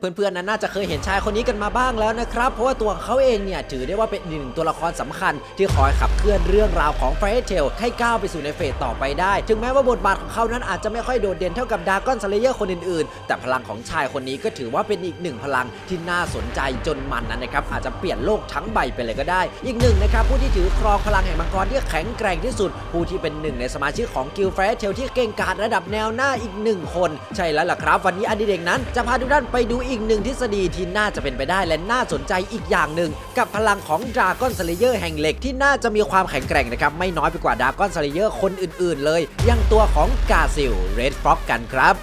เพื่อนๆนั้นน่าจะเคยเห็นชายคนนี้กันมาบ้างแล้วนะครับ เพราะว่าตัวเขาเองเนี่ยถือได้ว่าเป็นหนึ่งตัวละครสำคัญ ที่คอยขับเคลื่อนเรื่องราวของไฟรเทลให้ก้าวไปสู่ในเฟสต่อไปได้ ถึงแม้ว่าบทบาทของเขานั้นอาจจะไม่ค่อยโดดเด่นเท่ากับดากอนสเลเยอร์คนอื่นๆ แต่พลังของชายคนนี้ก็ถือว่าเป็นอีกหนึ่งพลังที่น่าสนใจจนมันนั้นนะครับอาจจะเปลี่ยนโลกทั้งใบไปเลยก็ได้ อีกหนึ่งนะครับผู้ที่ถือครองพลังแห่งมังกรที่แข็งแกร่งที่สุด ผู้ที่เป็นหนึ่งในสมาชิกของกิลด์ไฟเทลที่เก่งกาจระดับแนวหน้าอีกหนึ่งคน ใช่แล้วล่ะครับ วันนี้อดิเด็กนั้นจะพาทุกท่านไปดูอีกหนึ่งทฤษฎีที่น่าจะเป็นไปได้และน่าสนใจอีกอย่างหนึ่ง กับพลังของดราก้อนสเลเยอร์แห่งเหล็กที่น่าจะมีความแข็งแกร่งนะครับไม่น้อยไปกว่าดราก้อนสเลเยอร์คนอื่นๆ เลยอยังตัวของกาซิลเรดฟ็อกกันครับ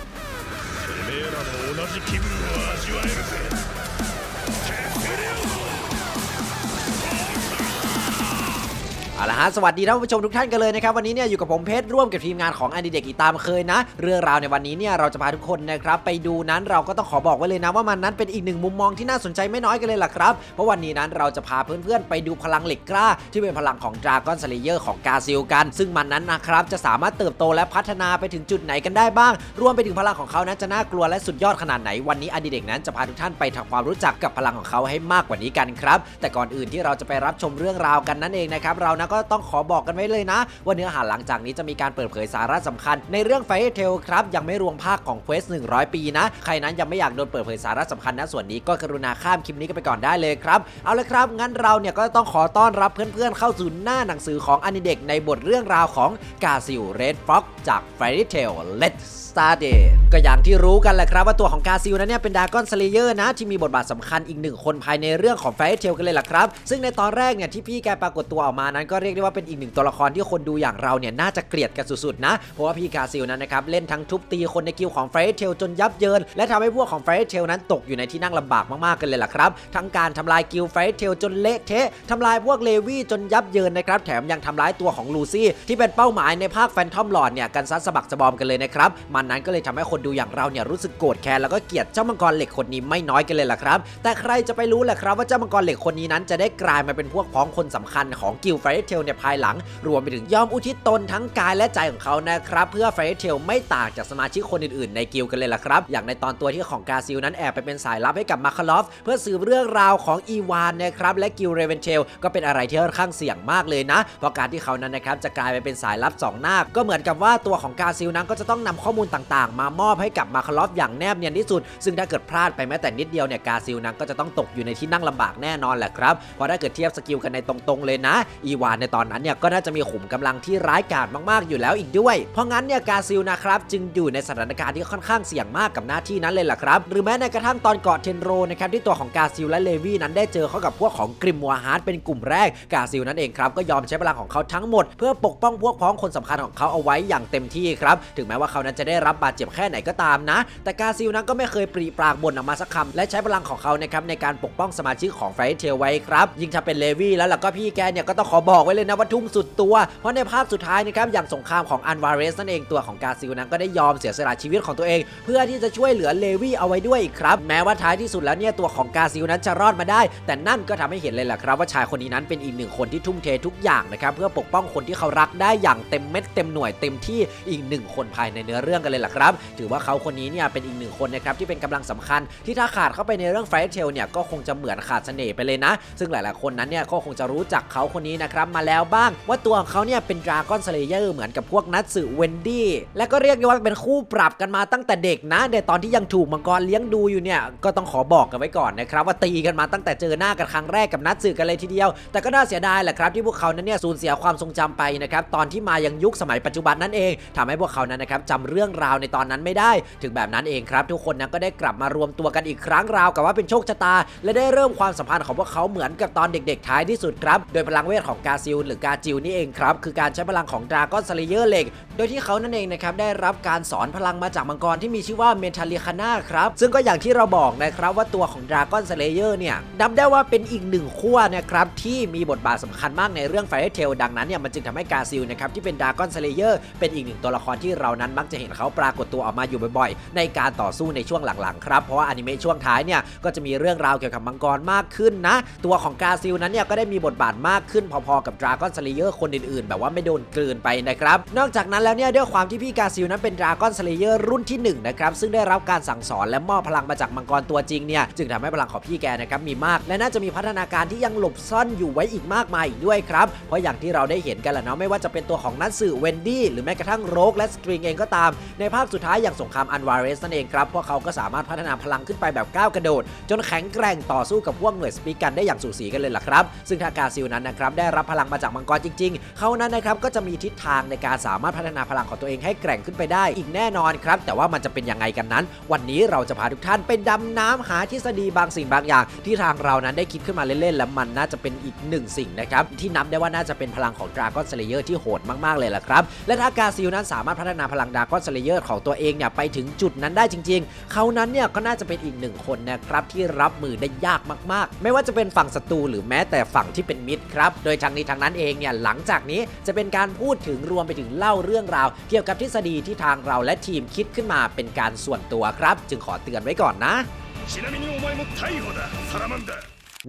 เอาละฮะสวัสดีท่านผู้ชมทุกท่านกันเลยนะครับวันนี้เนี่ยอยู่กับผมเพชรร่วมกับทีมงานของอดีเด็กอีกตามเคยนะ เรื่องราวในวันนี้เนี่ยเราจะพาทุกคนนะครับไปดูนั้นเราก็ต้องขอบอกไว้เลยนะว่ามันนั้นเป็นอีกหนึ่งมุมมองที่น่าสนใจไม่น้อยกันเลยล่ะครับ เพราะวันนี้นั้นเราจะพาเพื่อนๆไปดูพลังเหล็กกล้า ที่เป็นพลังของดราก้อนสเลเยอร์ของกาซิลกัน ซึ่งมันนั้นนะครับจะสามารถเติบโตและพัฒนาไปถึงจุดไหนกันได้บ้าง รวมไปถึงพลังของเขานั้นจะน่ากลัวและสุดยอดขนาดไหนวันนี้อดีเด็กนั้นจะพาทุกท่านไปทำความรู้จักกับพลังของเขาให้มากกว่านี้กันครับแต่ก่อนอื่นที่เราจะไปรับชมเรื่องราวกันนั่นเองนะครับเรานะก็ต้องขอบอกกันไว้เลยนะ ว่าเนื้อหาหลังจากนี้จะมีการเปิดเผยสาระสำคัญ ในเรื่องไฟเทลครับยังไม่รวมภาคของ Quest 100 ปีนะ ใครนั้นยังไม่อยากโดนเปิดเผยสาระสำคัญนะส่วนนี้ก็กรุณาข้ามคลิปนี้กันไปก่อนได้เลยครับเอาละครับ งั้นเราเนี่ยก็ต้องขอต้อนรับเพื่อนๆเข้าสู่หน้าหนังสือของอนิเด็กในบทเรื่องราวของกาซิลเรดฟ็อกจาก Fairy Tail Let's Start It ก็อย่างที่รู้กันแหละครับว่าตัวของกาซิลนั้นเนี่ยเป็นดากอนสเลเยอร์นะที่มีบทบาทสำคัญอีกหนึ่งคนภายในเรื่องของ Fairy Tail กันเลยล่ะครับ ซึ่งในตอนแรกเนี่ยที่พี่แกปรากฏตัวออกมานั้นก็เรียกได้ว่าเป็นอีกหนึ่งตัวละครที่คนดูอย่างเราเนี่ยน่าจะเกลียดกันสุดๆนะเพราะว่าพี่กาซิลนั้นนะครับเล่นทั้งทุบตีคนในกิลด์ของ Fairy Tail จนยับเยิน และทำให้พวกของ Fairy Tail นั้นตกอยู่ในที่นั่งลำบากมากๆกันเลยล่ะครับทั้งการทำลายกิลด์ Fairy Tail จนเละเทะทำลายพวกเลวี่จนยับเยินนะครับแถมยังทำร้ายตัวของลูซี่ที่เป็นเป้าหมายในภาคแฟนทอมหลอดเนี่ยกันซัดสะบักสะบอมกันเลยนะครับมันนั้นก็เลยทำให้คนดูอย่างเราเนี่ยรู้สึกโกรธแค้นแล้วก็เกลียดเจ้ามังกรเหล็กคนนี้ไม่น้อยกันเลยล่ะครับ แต่ใครจะไปรู้แหละครับว่าเจ้ามังกรเหล็กคนนี้นั้นจะได้กลายมาเป็นพวกพ้องคนสำคัญของกิลด์ไฟเทลในภายหลัง รวมไปถึงยอมอุทิศตนทั้งกายและใจของเขานะครับเพื่อไฟเทลไม่ต่างจากสมาชิกคนอื่นๆ ในกิลกันเลยล่ะครับ อย่างในตอนตัวที่ของกาซิลนั้นแอบไปเป็นสายลับให้กับมาคาลอฟเพื่อสืบเรื่องราวของอีวานนะครับและกิลเรเวนเทลก็เป็นอะไรที่ค่อนข้างเสี่ยงมากเลยนะ เพราะการที่เขานั้นนะครับจะกลายไปเป็นสายลับสองหน้าก็เหมือนกับว่าตัวของกาซิลนั้นก็จะต้องนำข้อมูลต่างๆ มามอบให้กับมาคาลอฟอย่างแนบเนียนที่สุด ซึ่งถ้าเกิดพลาดไปแม้แต่นิดเดียวเนี่ยกาซิลนั้นก็จะต้องตกอยู่ในที่นั่งลำบากแน่นอนแหละครับเพราะถ้าเกิดเทียบสกิลกันในตรงๆเลยนะ อีวานในตอนนั้นเนี่ยก็น่าจะมีขุมกำลังที่ร้ายกาจมากๆอยู่แล้วอีกด้วย เพราะงั้นเนี่ยกาซิลนะครับจึงอยู่ในสถานการณ์ที่ค่อนข้างเสี่ยงมากกับหน้าที่นั้นเลยล่ะครับหรือแม้ในกระทั่งตอนเกาะเทนโรนะครับที่ตัวของกาซิลและเลวี่นั้นได้เจอเข้ากับพวกของกริมวัวฮาร์ดเป็นกลุ่มแรกกาซิลนั่นเองครับก็ยอมใช้พลังของเขาทั้งหมด เพื่อปกป้องพวกพ้องคนสำคัญของเขาเอาไว้อย่างเต็มที่ครับถึงแม้ว่าเขานั้นจะได้รับบาดเจ็บแค่ไหนก็ตามนะ แต่กาซิลนั้นก็ไม่เคยปรีปรากบ่นออกมาสักคำและใช้พลังของเขานะครับในการปกป้องสมาชิกของไฟเทลไว้ครับยิ่งถ้าเป็นเลวี่แล้วล่ะก็พี่แกเนี่ยก็ต้องขอบอกไว้เลยนะว่าทุ่มสุดตัว เพราะในภาคสุดท้ายนะครับอย่างสงครามของอันวาเรสนั่นเองตัวของกาซิลนั้นก็ได้ยอมเสียสละชีวิตของตัวเอง เพื่อที่จะช่วยเหลือเลวี่เอาไว้ด้วยอีกครับแม้ว่าท้ายที่สุดแล้วเนี่ยตัวของกาซิลนั้นจะรอดมาได้ แต่นั่นก็ทำให้เห็นเลยแหละครับ ว่าชายคนนี้นั้นเป็นอีกหนึ่งคนที่ทุ่มเททุกอย่างนะครับเพื่อปกป้องคนที่เขารักได้อย่างเต็มเม็ดเต็มหน่วยเต็มที่อีกหนึ่งคนภายในเนื้อเรื่องกันเลยล่ะครับ ถือว่าเขาคนนี้เนี่ยเป็นอีกหนึ่งคนนะครับที่เป็นกำลังสำคัญที่ถ้าขาดเข้าไปในเรื่องไฟเทลเนี่ยก็คงจะเหมือนขาดเสน่ห์ไปเลยนะ ซึ่งหลายๆคนนั้นเนี่ยก็คงจะรู้จักเขาคนนี้นะครับมาแล้วบ้าง ว่าตัวของเขาเนี่ยเป็นดราก้อนสเลเยอร์เหมือนกับพวกนัตสึเวนดี้และก็เรียกได้ว่าเป็นคู่ปรับกันมาตั้งแต่เด็กนะในตอนที่ยังถูกมังกรเลี้ยงดูอยู่เนี่ยก็ต้องขอบอกกันไว้ก่อนนะครับว่าตีกันมาตั้งแต่เจอหน้ากันครั้งแรกกับนัตสึกันเลยทีเดียว แต่ก็น่าเสียดายแหละครับที่พวกเขานั้นเนี่ยสูญเสียความทรงจำไปนะครับตอนที่มายังยุคสมัยปัจจุบันนั่นเองทำให้พวกเขานั้นนะครับจำเรื่องราวในตอนนั้นไม่ได้ ถึงแบบนั้นเองครับ ทุกคนนั้นก็ได้กลับมารวมตัวกันอีกครั้งราวกับว่าเป็นโชคชะตา และได้เริ่มความสัมพันธ์ของพวกเขาเหมือนกับตอนเด็ก ๆ ท้ายที่สุดครับ โดยพลังเวทของกาซิลหรือกาจิลนี่เองครับคือการใช้พลังของดราก้อนสเลเยอร์เหล็ก โดยที่เขานั่นเองนะครับได้รับการสอนพลังมาจากมังกรที่มีชื่อว่าเมทัลเลียคาน่าครับซึ่งก็อย่างที่เราบอกนะครับว่าตัวของดราก้อนสเลเยอร์เนี่ยนับได้ว่าเป็นอีกหนึ่งขั้วนะครับที่มีบทบาทสำคัญมากในเรื่องไฟเทลดังนั้นเนี่ยมันจึงทำให้กาซิลนะครับที่เป็นดราก้อนสเลเยอร์เป็นอีกหนึ่งตัวละครที่เรานั้นมักจะเห็นเขาปรากฏตัวออกมาอยู่บ่อยๆ ในการต่อสู้ในช่วงหลังๆครับเพราะว่าอนิเมะช่วงท้ายเนี่ยก็จะมีเรื่องราวเกี่ยวกับมังกรมากขึ้นนะ ตัวของกาซิลนั้นเนี่ยก็ได้มีบทบาทมากขึ้นพอๆกับดราก้อนสเลเยอร์คนอื่นๆ แบบว่าไม่โดนกลืนไปนะครับนอกจากนั้นแล้วเนี่ยด้วยความที่พี่กาซิลนั้นเป็นดราก้อนสเลเยอร์รุ่นที่1นะครับซึ่งได้รับการสั่งสอนและมอบพลังมาจากมังกรตัวจริงเนี่ยจึงทำให้พลังของพี่แกนะครับมีมาก และน่าจะมีพัฒนาการที่ยังหลบซ่อนอยู่ไว้อีกมากมายอีกด้วยครับเพราะอย่างที่เราได้เห็นกันแหละเนาะไม่ว่าจะเป็นตัวของนัทสึเวนดี้หรือแม้กระทั่งโรกและสตริงเองก็ตาม ในภาคสุดท้ายอย่างสงครามอันวาเรสนั่นเองครับพวกเขาก็สามารถพัฒนาพลังขึ้นไปแบบก้าวกระโดด จนแข็งแกร่งต่อสู้กับพวกหน่วยสปีกกันได้อย่างสูสีกันเลยล่ะครับ ซึ่งถ้ากาซิลนั้นนะครับได้รับพลังมาจากมังกรจริง ๆ เขานั้นนะครับก็จะมีทิศทางในการสามารถพัฒนาพลังของตัวเองให้แกร่งขึ้นไปได้อีกแน่นอนครับ แต่ว่ามันจะเป็นยังไงกันนั้น วันนี้เราจะพาทุกท่านไปดำน้ำหาทฤษฎีบางสิ่งบางอย่าง ที่ทางเรานั้นได้คิดขึ้นมาเล่นๆ แล้วมันน่าจะเป็นอีกหนึ่งสิ่งนะครับ ที่นับได้ว่าน่าจะเป็นพลังของดราก้อนสเลเยอร์ที่โหดมากๆเลยล่ะครับ และถ้ากาซิลนั้นสามารถพัฒนาพลังดราก้อนสเลเยอร์ของตัวเองเนี่ยไปถึงจุดนั้นได้จริง ๆ เขานั้นเนี่ยก็น่าจะเป็นอีกหนึ่งคนนะครับที่รับมือได้ยากมากๆ ไม่ว่าจะเป็นฝั่งศัตรูหรือแม้แต่ฝั่งที่เป็นมิตรครับ โดยทางนี้ทางนั้นเองเนี่ยหลังจากนี้จะเป็นการพูดถึงรวมไปถึงเล่าเรื่องราว เกี่ยวกับทฤษฎีที่ทางเราและทีมคิดขึ้นมาเป็นการส่วนตัวครับ จึงขอเตือนไว้ก่อนนะ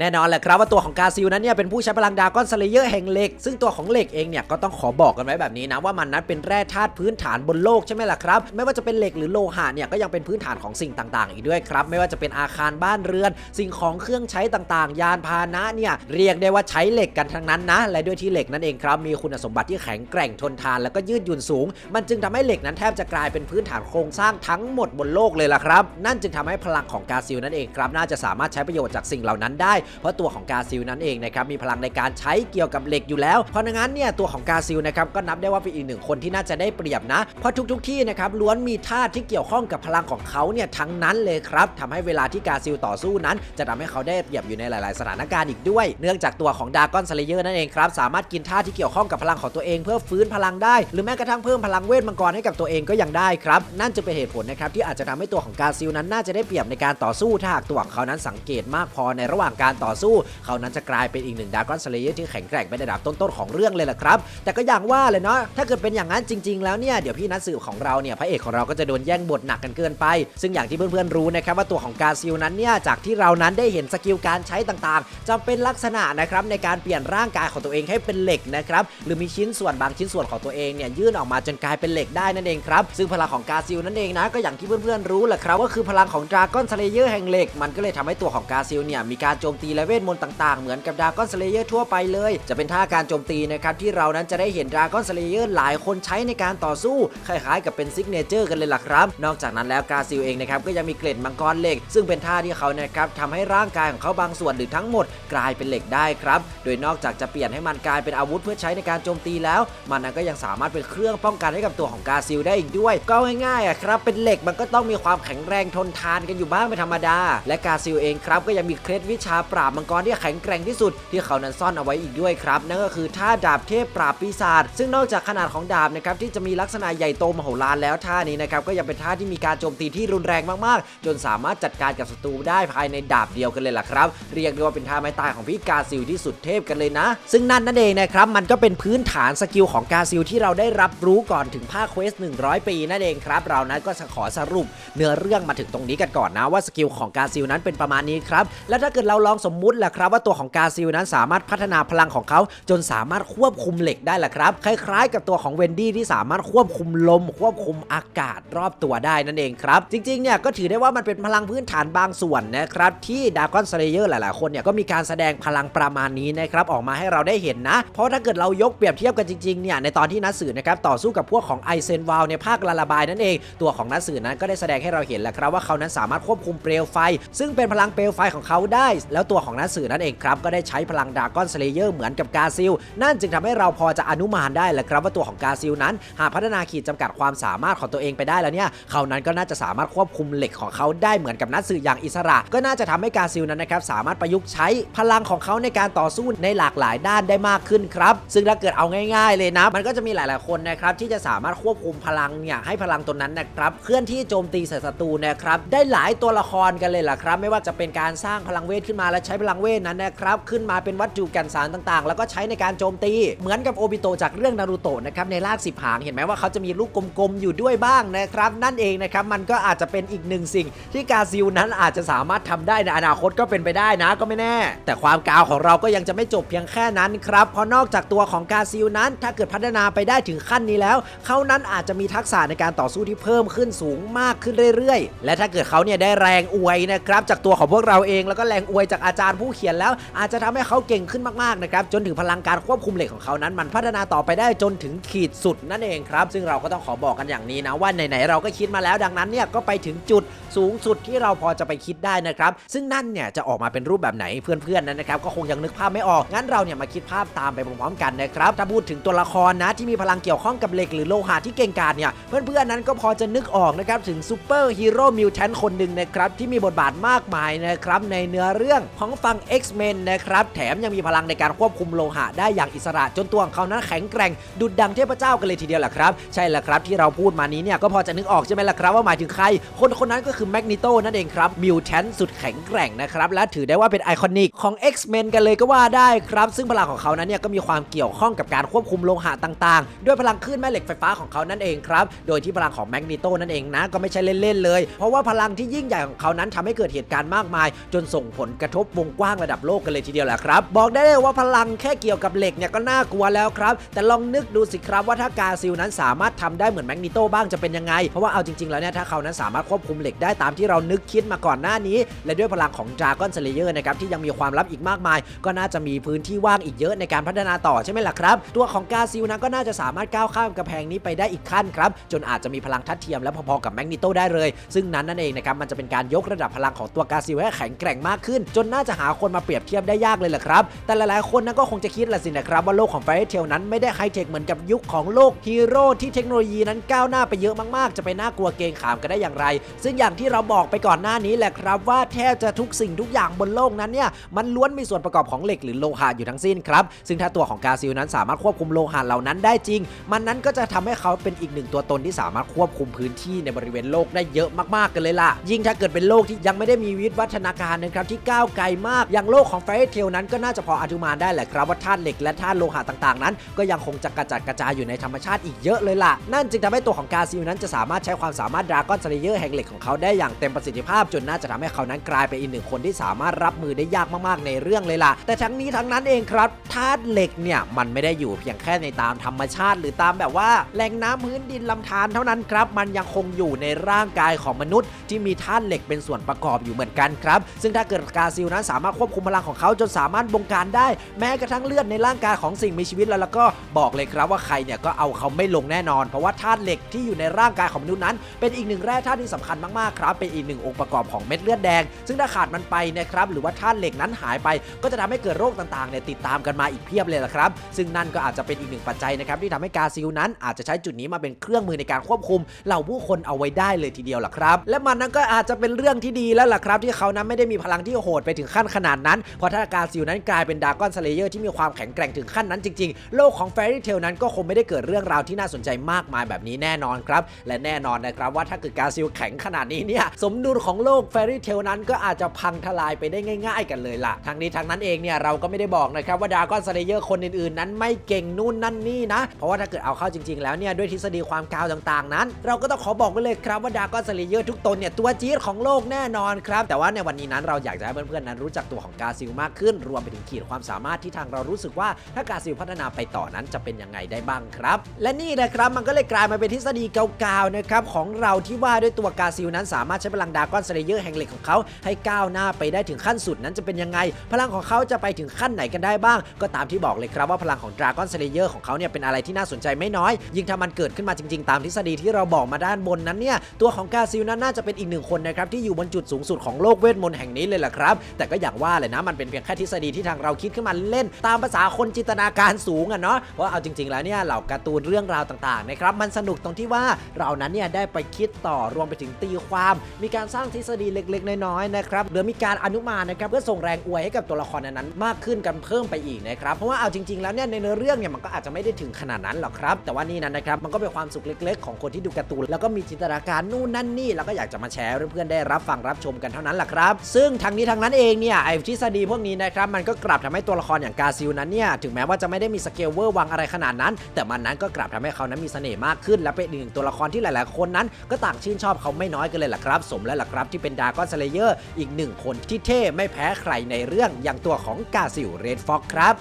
แน่นอนแหละครับว่าตัวของกาซิลนั้นเนี่ยเป็นผู้ใช้พลังดาก้อนสเลเยอร์แห่งเหล็ก ซึ่งตัวของเหล็กเองเนี่ยก็ต้องขอบอกกันไว้แบบนี้นะว่ามันนั้นเป็นแร่ธาตุพื้นฐานบนโลกใช่ไหมล่ะครับ ไม่ว่าจะเป็นเหล็กหรือโลหะเนี่ยก็ยังเป็นพื้นฐานของสิ่งต่างๆ อีกด้วยครับ ไม่ว่าจะเป็นอาคารบ้านเรือน สิ่งของเครื่องใช้ต่างๆ ยานพาหนะเนี่ยเรียกได้ว่าใช้เหล็กกันทั้งนั้นนะ และด้วยที่เหล็กนั่นเองครับมีคุณสมบัติที่แข็งแกร่งทนทานแล้วก็ยืดหยุ่นสูง มันจึงทำให้เหล็กนั้นแทบจะกลายเป็นพื้นฐานโครงสร้างทั้งหมดบนโลกเลยล่ะครับ นั่นจึงทำให้พลังของกาซิลนั่นเองครับน่าจะสามารถใช้ประโยชน์จากสิ่งเหล่านั้นได้เพราะตัวของกาซิลนั่นเองนะครับมีพลังในการใช้เกี่ยวกับเหล็กอยู่แล้ว เพราะงั้นเนี่ยตัวของกาซิลนะครับก็นับได้ว่าเป็นอีกหนึ่งคนที่น่าจะได้เปรียบนะ เพราะทุกๆทที่นะครับล้วนมีธาตุที่เกี่ยวข้องกับพลังของเขาเนี่ยทั้งนั้นเลยครับทำให้เวลาที่กาซิลต่อสู้นั้น จะทำให้เขาได้เปรียบอยู่ในหลาย ๆ สถานการณ์อีกด้วย เนื่องจากตัวของดากอนสเลเยอร์นั่นเองครับสามารถกินธาตุที่เกี่ยวข้องกับพลังของตัวเอง เพื่อฟื้นพลังได้ หรือแม้กระทั่งเพิ่มพลังเวทมังกรให้กับตัวเองก็ยังได้ครับนั่นจะเป็นเหตุผลนะครับที่อาจจะทำให้ตัวของกาซิลนั้นน่าจะได้เปรียบในการต่อสู้ถ้าหากตัวของเขานั้นสังเกตมากพอในระหว่างการต่อสู้ เขานั้นจะกลายเป็นอีกหนึ่งดากอนสเลเยอร์ที่แข็งแกร่งเป็นระดับต้นๆของเรื่องเลยล่ะครับ แต่ก็อย่างว่าเลยเนาะถ้าเกิดเป็นอย่างนั้นจริง ๆ แล้วเนี่ยเดี๋ยวพี่นัทสืบของเราเนี่ยพระเอกของเราก็จะโดนแย่งบทหนักกันเกินไป ซึ่งอย่างที่เพื่อนๆรู้นะครับว่าตัวของกาซิลนั้นเนี่ยจากที่เรานั้นได้เห็นสกิลการใช้ต่างๆจะเป็นลักษณะนะครับในการเปลี่ยนร่างกายของตัวเองให้เป็นเหล็กนะครับหรือมีชิ้นส่วนบางชิ้นส่วนของตัวเองเนี่ยยื่นออกมาจนกลายเป็นเหล็กได้นั่นเองครับซึ่งพลังของกาซิลนั่นเองนะก็อย่างที่เพื่อนๆรู้แหละครับว่าคือพลังของดราก้อนสเลเยอร์แห่งเหล็กมันก็เลยทำให้ตัวของกาซิลเนี่ยมีการโจมตีและเวทมนต์ต่างๆ เหมือนกับดราก้อนสเลเยอร์ทั่วไปเลย จะเป็นท่าการโจมตีนะครับที่เรานั้นจะได้เห็นดราก้อนสเลเยอร์หลายคนใช้ในการต่อสู้คล้ายๆ กับเป็นซิกเนเจอร์กันเลยล่ะครับ นอกจากนั้นแล้วกาซิลเองนะครับก็ยังมีเกล็ดมังกรเหล็ก ซึ่งเป็นท่าที่เขานะครับทำให้ร่างกายของเขาบางส่วนหรือทั้งหมด กลายเป็นเหล็กได้ครับ โดยนอกจากจะเปลี่ยนให้มันกลายเป็นอาวุธเพื่อใช้ในการโจมตีแล้ว มันนั้นก็ยังสามารถเป็นเครื่องป้องกันให้กับตัวของกาซิลได้อีกด้วย ก็ง่ายๆอะครับเป็นเหล็กมันก็ต้องมีความแข็งแรงทนทานกันอยู่บ้างเป็นธรรมดา และกาซิลเองครับก็ยังมีเคล็ดวิชาปราบมังกรที่แข็งแกร่งที่สุด ที่เขานั้นซ่อนเอาไว้อีกด้วยครับ นั่นก็คือท่าดาบเทพปราบปีศาจซึ่งนอกจากขนาดของดาบนะครับที่จะมีลักษณะใหญ่โตมโหฬารแล้วท่านี้นะครับก็ยังเป็นท่าที่มีการโจมตีที่รุนแรงมากๆ จนสามารถจัดการกับศัตรูได้ภายในดาบเดียวกันเลยล่ะครับ เรียกได้ว่าเป็นท่าไม้ตายของพี่กาซิลที่สุดเทพกันเลยนะ ซึ่งนั่นนั่นเองนะครับมันก็เป็นพื้นฐานสกิลของกาซิลที่เราได้รับรู้ก่อนถึงภาคเควส100 ปีนั่นเองครับ เรานั้นก็จะขอสรุปเนื้อเรื่องมาถึงตรงนี้กันก่อนนะว่าสกิลของกาซิลนั้นเป็นประมาณนี้ครับและถ้าเกิดเราลองสมมุติแหละครับว่าตัวของกาซิลนั้นสามารถพัฒนาพลังของเขาจนสามารถควบคุมเหล็กได้แหละครับ คล้ายๆ กับตัวของเวนดี้ที่สามารถควบคุมลม ควบคุมอากาศรอบตัวได้นั่นเองครับ จริงๆเนี่ยก็ถือได้ว่ามันเป็นพลังพื้นฐานบางส่วนนะครับที่ดากอนสเลเยอร์หลายๆคนเนี่ยก็มีการแสดงพลังประมาณนี้นะครับออกมาให้เราได้เห็นนะ เพราะถ้าเกิดเรายกเปรียบเทียบกันจริงๆเนี่ยในตอนที่นัทสื่อนะครับต่อสู้กับพวกของไอเซนวาลในภาคลาลาบายนั่นเอง ตัวของนัทสื่อนั้นก็ได้แสดงให้เราเห็นแล้วครับว่าเขานั้นสามารถควบคุมเปลวไฟ ซึ่งเป็นพลังเปลวไฟของเขาได้ แล้วตัวของนัทสื่อนั่นเองครับ ก็ได้ใช้พลังดากอนสเลเยอร์เหมือนกับกาซิล นั่นจึงทำให้เราพอจะอนุมานได้แหละครับว่าตัวของกาซิลนั้น หากพัฒนาขีดจำกัดความสามารถของตัวเองไปได้แล้วเนี่ยเขานั้นก็น่าจะสามารถควบคุมเหล็กของเขาได้เหมือนกับนัทสื่ออย่างอิสระ ก็น่าจะทำให้กาซิลนั้นนะครับสามารถประยุกต์ใช้พลังของเขาในการต่อสู้ในหลากหลายด้านได้มากขึ้นครับ ซึ่งถ้าเกิดเอาง่าย ๆ เลยนะ มันก็จะมีหลาย ๆ คนนะครับที่จะสามารถควบคุมพลังเนี่ยให้พลังตัวนั้นนะครับเคลื่อนที่โจมตีใส่ศัตรูนะครับได้หลายตัวละครกันเลยล่ะครับ ไม่ว่าจะเป็นการสร้างพลังเวทขึ้นมาแล้วและใช้พลังเวทนั้นนะครับขึ้นมาเป็นวัตถุแก่นสารต่างๆ แล้วก็ใช้ในการโจมตี เหมือนกับโอบิโตะจากเรื่องนารูโตะนะครับในลากสิบหางเห็นไหมว่าเขาจะมีลูกกลมๆอยู่ด้วยบ้างนะครับนั่นเองนะครับมันก็อาจจะเป็นอีกหนึ่งสิ่ง ที่กาซิลนั้นอาจจะสามารถทำได้ในอนาคตก็เป็นไปได้นะก็ไม่แน่ แต่ความกาวของเราก็ยังจะไม่จบเพียงแค่นั้นครับเพราะนอกจากตัวของกาซิลนั้น ถ้าเกิดพัฒนาไปได้ถึงขั้นนี้แล้ว เขานั้นอาจจะมีทักษะในการต่อสู้ที่เพิ่มขึ้นสูงมากขึ้นเรื่อยๆ และถ้าเกิดเขาเนี่ยได้แรงอวยนะครับจากตัวของพวกเราเองแล้วก็แรงอวยจากอาจารย์ผู้เขียนแล้ว อาจจะทำให้เขาเก่งขึ้นมากๆนะครับจนถึงพลังการควบคุมเหล็กของเขานั้น มันพัฒนาต่อไปได้จนถึงขีดสุดนั่นเองครับ ซึ่งเราก็ต้องขอบอกกันอย่างนี้นะว่าไหนๆเราก็คิดมาแล้วดังนั้นเนี่ยก็ไปถึงจุดสูงสุดที่เราพอจะไปคิดได้นะครับ ซึ่งนั่นเนี่ยจะออกมาเป็นรูปแบบไหนเพื่อนๆนั้นนะครับก็คงยังนึกภาพไม่ออกงั้นเราเนี่ยมาคิดภาพตามไปพร้อมๆกันนะครับถ้าพูดถึงตัวละครนะที่มีพลังเกี่ยวข้องกับเหล็กหรือโลหะที่เก่งกาจเนี่ยเพื่อนๆนั้นก็พอจะนึกออกนะครับถึงซูเปอร์ฮีโร่มิวแทนคนหนึ่งนะครับที่มีบทบาทมากมายนะครับในเนื้อเรื่องของฝั่ง X-Men นะครับ แถมยังมีพลังในการควบคุมโลหะได้อย่างอิสระจนตัวของเขานั้นแข็งแกร่ง ดุดดังเทพเจ้ากันเลยทีเดียวแหละครับ ใช่แล้วครับที่เราพูดมานี้เนี่ยก็พอจะนึกออกใช่ไหมล่ะครับว่าหมายถึงใคร คนคนนั้นก็คือแมกนิโตนั่นเองครับมิวแทนสุดแข็งแกร่งนะครับและถือได้ว่าเป็นไอคอนิกของ X-Men กันเลยก็ว่าได้ครับ ซึ่งพลังของเขานั้นเนี่ยก็มีความเกี่ยวข้องกับการควบคุมโลหะต่างๆ ด้วยพลังคลื่นแม่เหล็กไฟฟ้าของเขานั่นเองครับโดยที่พลังของแมกนิโตนั่นเองนะก็ไม่ใช่เล่นๆเลย เพราะว่าพลังที่ยิ่งใหญ่ของเขานั้นทำให้เกิดเหตุการณ์มากมาย จนส่งผลกระทบวงกว้างระดับโลกกันเลยทีเดียวแหละครับ บอกได้เลยว่าพลังแค่เกี่ยวกับเหล็กเนี่ยก็น่ากลัวแล้วครับ แต่ลองนึกดูสิครับว่าถ้ากาซิลนั้นสามารถทำได้เหมือนแมกนิโตบ้างจะเป็นยังไง เพราะว่าเอาจริงๆแล้วเนี่ยถ้าเขานั้นสามารถควบคุมเหล็กได้ตามที่เรานึกคิดมาก่อนหน้านี้ และด้วยพลังของดราก้อนสเลเยอร์นะครับที่ยังมีความลับอีกมากมาย ก็น่าจะมีพื้นที่ว่างอีกเยอะในการพัฒนาต่อใช่ไหมล่ะครับ ตัวของกาซิลนั้นก็น่าจะสามารถก้าวข้ามกำแพงนี้ไปได้อีกขั้นครับจนอาจจะมีพลังทัดเทียมและพอๆกับแมกนิโตได้เลย ซึ่งนั้นนั่นเองนะครับมันจะเป็นการยกระดับพลังของตัวกาซิลให้แข็งแกร่งมากขึ้น จนน่าจะหาคนมาเปรียบเทียบได้ยากเลยแหละครับ แต่หลายๆ คนนั้นก็คงจะคิดละสินะครับว่าโลกของไฟเทลนั้นไม่ได้ไฮเทคเหมือนกับยุคของโลกฮีโร่ที่เทคโนโลยีนั้นก้าวหน้าไปเยอะมากๆ จะไปน่ากลัวเกงขามกันได้อย่างไร ซึ่งอย่างที่เราบอกไปก่อนหน้านี้แหละครับว่าแทบจะทุกสิ่งทุกอย่างบนโลกนั้นเนี่ยมันล้วนมีส่วนประกอบของเหล็กหรือโลหะอยู่ทั้งสิ้นครับ ซึ่งถ้าตัวของกาซิลนั้นสามารถควบคุมโลหะเหล่านั้นได้จริง มันนั้นก็จะทำให้เขาเป็นอีกหนึ่งตัวตนที่สามารถควบคุมพื้นที่ในบริเวณโลกได้เยอะมากๆกันเลยล่ะ ยิ่งถ้าเกิดเป็นโลกที่ยังไม่ได้มีวิวัฒนาการนะครับที่ก้าวไกลมาก อย่างโลกของไฟรเทลนั้นก็น่าจะพออนุมานได้แหละครับว่าธาตุเหล็กและธาตุโลหะต่างๆ นั้น ก็ยังคงจะกระจัดกระจายอยู่ในธรรมชาติอีกเยอะเลยล่ะ นั่นจึงทำให้ตัวของกาซิลนั้นจะสามารถใช้ความสามารถดราก้อนสเลเยอร์แห่งเหล็กของเขาได้อย่างเต็มประสิทธิภาพจนน่าจะทำให้เขานั้นกลายเป็นอีกหนึ่งคนที่สามารถรับมือได้ยากมากๆในเรื่องเลยล่ะ แต่ทั้งนี้ทั้งนั้นเองครับธาตุเหล็กเนี่ยมันไม่ได้อยู่เพียงแค่ในตามธรรมชาติ หรือตามแบบว่าแหล่งน้ำพื้นดินลำธารเท่านั้นครับมันยังคงอยู่ในร่างกายของมนุษย์ ที่มีธาตุเหล็กเป็นส่วนประกอบอยู่เหมือนกันครับ ซึ่งถ้าเกิดกาซิลนั้นสามารถควบคุมพลังของเขาจนสามารถบงการได้ แม้กระทั่งเลือดในร่างกายของสิ่งมีชีวิตแล้วแล้วก็บอกเลยครับว่าใครเนี่ยก็เอาเขาไม่ลงแน่นอน เพราะว่าธาตุเหล็กที่อยู่ในร่างกายของมนุษย์นั้น เป็นอีกหนึ่งแร่ธาตุที่สำคัญมากๆครับเป็นอีกหนึ่งองค์ประกอบของเม็ดเลือดแดง ซึ่งถ้าขาดมันไปนะครับหรือว่าธาตุเหล็กนั้นหายไป ก็จะทำให้เกิดโรคต่างๆเนี่ยติดตามกันมาอีกเพียบเลยละครับ ซึ่งนั่นก็อาจจะเป็นอีกหนึ่งปัจจัยนะครับที่ทำให้กาซิลนั้นอาจจะใช้จุดนี้มาเป็นเครื่องมือในการควบคุมเหล่าผู้คนเอาไว้ได้เลยทีเดียวล่ะครับ และมันนั้นก็อาจจะเป็นเรื่องที่ดีแล้วล่ะครับ ที่เขานั้นไม่ได้มีพลังที่โหดไปถึงขั้นขนาดนั้น เพราะถ้ากาซิลนั้นกลายเป็นดากอนสเลเยอร์ที่มีความแข็งแกร่งถึงขั้นนั้นจริงๆ โลกของแฟรี่เทลนั้นก็คงไม่ได้เกิดเรื่องราวที่น่าสนใจมากมายแบบนี้แน่นอนครับ และแน่นอนนะครับว่าถ้าเกิดกาซิลแข็งขนาดนี้เนี่ยสมดุลของโลกแฟรี่เทลนั้นก็อาจจะพังทลายไปได้ง่าย ๆ กันเลยล่ะทั้งนี้ทั้งนั้นเองเนี่ยเราก็ไม่ได้บอกนะครับว่าดากอนสเลเยอร์คนอื่นๆ นั้นไม่เก่งนู่นนั่นนี่นะ เพราะว่าถ้าเกิดเอาเข้าจริง ๆ แล้วเนี่ยด้วยทฤษฎีความกาวต่างๆ นั้น เราก็ต้องขอบอกไว้เลยครับว่าดากอนสเลเยอร์ทุกตนเนี่ยตัวจี๊ดของโลกแน่นอนครับแต่ว่าในวันนี้นั้นเราอยากจะให้เพื่อนๆนั้นรู้จักตัวของกาซิลมากขึ้น รวมไปถึงขีดความสามารถที่ทางเรารู้สึกว่าถ้ากาซิลพัฒนาไปต่อนั้นจะเป็นยังไงได้บ้างครับ และนี่นะครับมันก็เลยกลายมาเป็นทฤษฎีเก่าๆนะครับของเราที่ว่าด้วยตัวกาซิลนั้นสามารถใช้พลังดากอนสเลเยอร์แห่งเหล็กของเขาให้ก้าวหน้าไปได้ถึงขั้นสุดนั้นจะเป็นยังไง พลังของเขาจะไปถึงขั้นไหนกันได้บ้าง ก็ตามที่บอกเลยครับว่าพลังของดราก้อนสเลเยอร์ของเขาเนี่ยเป็นอะไรที่น่าสนใจไม่น้อย ยิ่งถ้ามันเกิดขึ้นมาจริงๆ ตามทฤษฎีที่เราบอกมาด้านบนนั้นเนี่ยตัวของกาซิลนั้นน่าจะเป็นอีกหนึ่งคนนะครับที่อยู่บนจุดสูงสุดของโลกเวทมนต์แห่งนี้เลยแหละครับแต่ก็อย่างว่าเลยนะมันเป็นเพียงแค่ทฤษฎีที่ทางเราคิดขึ้นมาเล่น ตามภาษาคนจินตนาการสูงอะเนาะเพราะเอาจริง ๆ แล้วเนี่ยเหล่าการ์ตูนเรื่องราวต่างๆนะครับมันสนุกตรงที่ว่าเรานั้นเนี่ยได้ไปคิดต่อรวมไปถึงตีความ มีการสร้างทฤษฎีเล็ก ๆ น้อยๆนะครับหรือมีการอนุมานนะครับเพื่อส่งแรงอวยให้กับตัวละครนั้นๆมากขึ้นกันเพิ่มไปอีกนะครับเพราะว่าเอาจริง ๆแล้วเนี่ยในเนื้อเรื่องเนี่ยมันก็อาจจะไม่ได้ถึงขนาดนั้นหรอกครับ แต่ว่านี่นั้นนะครับมันก็เป็นความสุขเล็ก ๆ ของคนที่ดูการ์ตูนแล้วก็มีจินตนาการนู่นนั่นนี่แล้วก็อยากจะมาแชร์เพื่อนๆได้รับฟังรับชมกันเท่านั้นแหละครับ ซึ่งทางนี้ทางนั้นเอองเนี่ยไอ้ทฤษฎีพวกนี้นะครับมันก็กลับทำให้ตัวละครอย่างกาซิลนั้นเนี่ยถึงแม้ว่าจะไม่ได้มีสเกลเวอร์วังอะไรขนาดนั้น แต่มันนั้นก็กลับทำให้เขานั้นมีเสน่ห์มากขึ้น และเป็นอีกหนึ่งตัวละครที่หลาย ๆ คนนั้น ก็ต่างชื่นชอบเขาไม่น้อยกันเลยล่ะครับ สมแล้วล่ะครับที่เป็นดากอนสเลเยอร์อีกหนึ่งคนที่เท่ไม่แพ้ใครในเรื่องอย่างตัวของกาซิลเรดฟ็อกครับ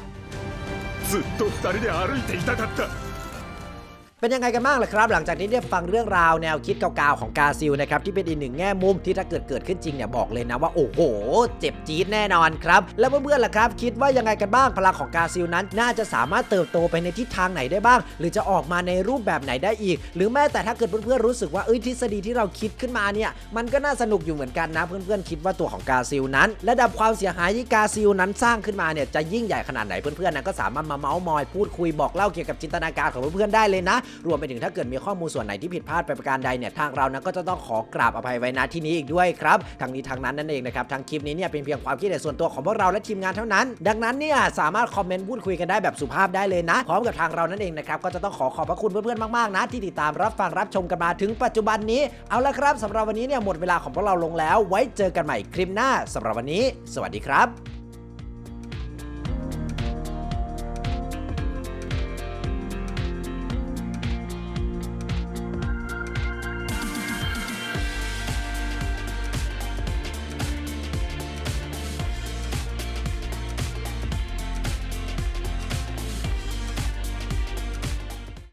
ずっと二人で歩いていたかった เป็นยังไงกันบ้างล่ะครับ หลังจากที่ได้ฟังเรื่องราวแนวคิดเก่าๆของกาซิลนะครับที่เป็นอีกหนึ่งแง่มุมที่ถ้าเกิดเกิดขึ้นจริงเนี่ยบอกเลยนะว่าโอ้โห เจ็บจี๊ดแน่นอนครับ แล้วเพื่อนๆล่ะครับ คิดว่ายังไงกันบ้างพลังของกาซิลนั้น น่าจะสามารถเติบโตไปในทิศทางไหนได้บ้าง หรือจะออกมาในรูปแบบไหนได้อีก หรือแม้แต่ถ้าเกิดเพื่อนๆรู้สึกว่าเอ้ยทฤษฎีที่เราคิดขึ้นมาเนี่ยมันก็น่าสนุกอยู่เหมือนกันนะเพื่อนๆคิดว่าตัวของกาซิลนั้นระดับความเสียหายที่กาซิลนั้นสร้างขึ้นมาเนี่ยจะยิ่งใหญ่ขนาดไหนเพื่อนๆนั้นก็สามารถมาเมาส์มอยพูดคุยบอกเล่าเกี่ยวกับจินตนาการของเพื่อนๆได้เลยนะรวมไปถึงถ้าเกิดมีข้อมูลส่วนไหนที่ผิดพลาดไปประการใดเนี่ยทางเรานั้นก็จะต้องขอกราบอภัยไว้ณที่นี้อีกด้วยครับทางนี้ทางนั้นนั่นเองนะครับทางคลิปนี้เนี่ยเป็นเพียงความคิดเห็นส่วนตัวของพวกเราและทีมงานเท่านั้น ดังนั้นเนี่ยสามารถคอมเมนต์พูดคุยกันได้แบบสุภาพได้เลยนะ พร้อมกับทางเรานั่นเองนะครับก็จะต้องขอขอบพระคุณเพื่อนๆมากๆนะที่ติดตามรับฟังรับชมกันมาถึงปัจจุบันนี้เอาละครับสำหรับวันนี้เนี่ยหมดเวลาของพวกเราลงแล้ว ไว้เจอกันใหม่คลิปหน้าสำหรับวันนี้ สวัสดีครับ